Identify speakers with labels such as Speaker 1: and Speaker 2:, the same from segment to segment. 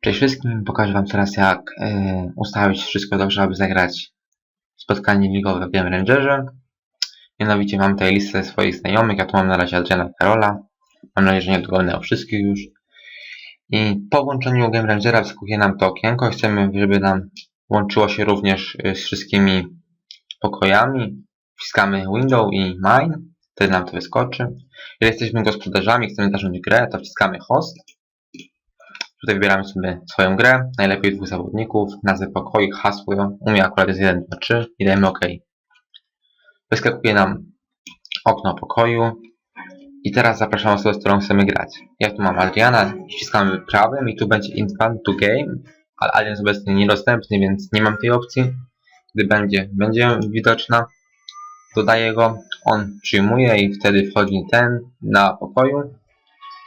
Speaker 1: Cześć wszystkim, pokażę Wam teraz jak e, ustawić wszystko dobrze, aby zagrać spotkanie ligowe w Game Rangerze. Mianowicie mam tutaj listę swoich znajomych, ja tu mam na razie Adriana Karola. Mam nadzieję, że nie dogonę o wszystkich już. I po włączeniu Game Rangera wyskakuje nam to okienko. Chcemy, żeby nam łączyło się również e, z wszystkimi pokojami. Wciskamy Window i Mine, wtedy nam to wyskoczy. Jeżeli jesteśmy gospodarzami, chcemy zacząć grę, to wciskamy Host. Tutaj wybieramy sobie swoją grę, najlepiej dwóch zawodników, nazwę pokoju, hasło, u mnie akurat jest 1, 2, 3 i dajemy OK. Wyskakuje nam okno pokoju. I teraz zapraszam osobę, z którą chcemy grać. Ja tu mam Adriana, ściskamy prawym i tu będzie invite to game, ale Adrian jest obecnie niedostępny, więc nie mam tej opcji. Gdy będzie, będzie widoczna, dodaję go, on przyjmuje i wtedy wchodzi ten na pokoju.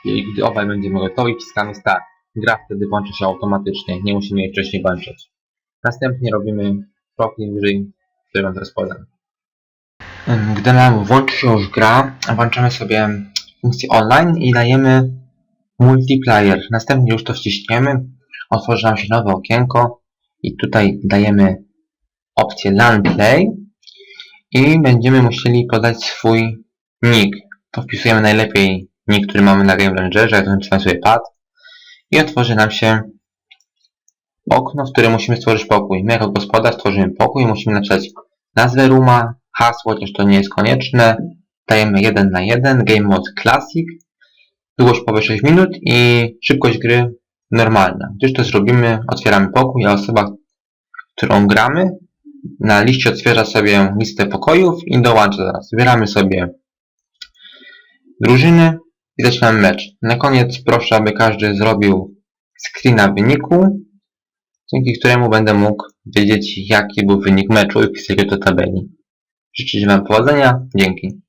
Speaker 1: I gdy obaj będziemy gotowi, wciskamy start gra wtedy włączy się automatycznie, nie musimy jej wcześniej włączyć. Następnie robimy kroki wyżej, które Wam teraz podam. Gdy nam włączy się już gra, włączamy sobie funkcję online i dajemy multiplayer. Następnie już to wciśniemy, otworzy nam się nowe okienko i tutaj dajemy opcję LAN Play i będziemy musieli podać swój nick. To wpisujemy najlepiej nick, który mamy na Game Rangerze, jak to sobie pad i otworzy nam się okno, w którym musimy stworzyć pokój. My jako gospodarz tworzymy pokój musimy napisać nazwę rooma, hasło, chociaż to nie jest konieczne. Dajemy 1 na 1, Game Mode Classic, długość powyżej 6 minut i szybkość gry normalna. Gdyż to zrobimy, otwieramy pokój, a osoba, którą gramy, na liście odświeża sobie listę pokojów i dołącza do nas. Wybieramy sobie drużyny, i zaczynamy mecz. Na koniec proszę, aby każdy zrobił screena wyniku, dzięki któremu będę mógł wiedzieć, jaki był wynik meczu i wpisać do tabeli. Życzę Wam powodzenia. Dzięki.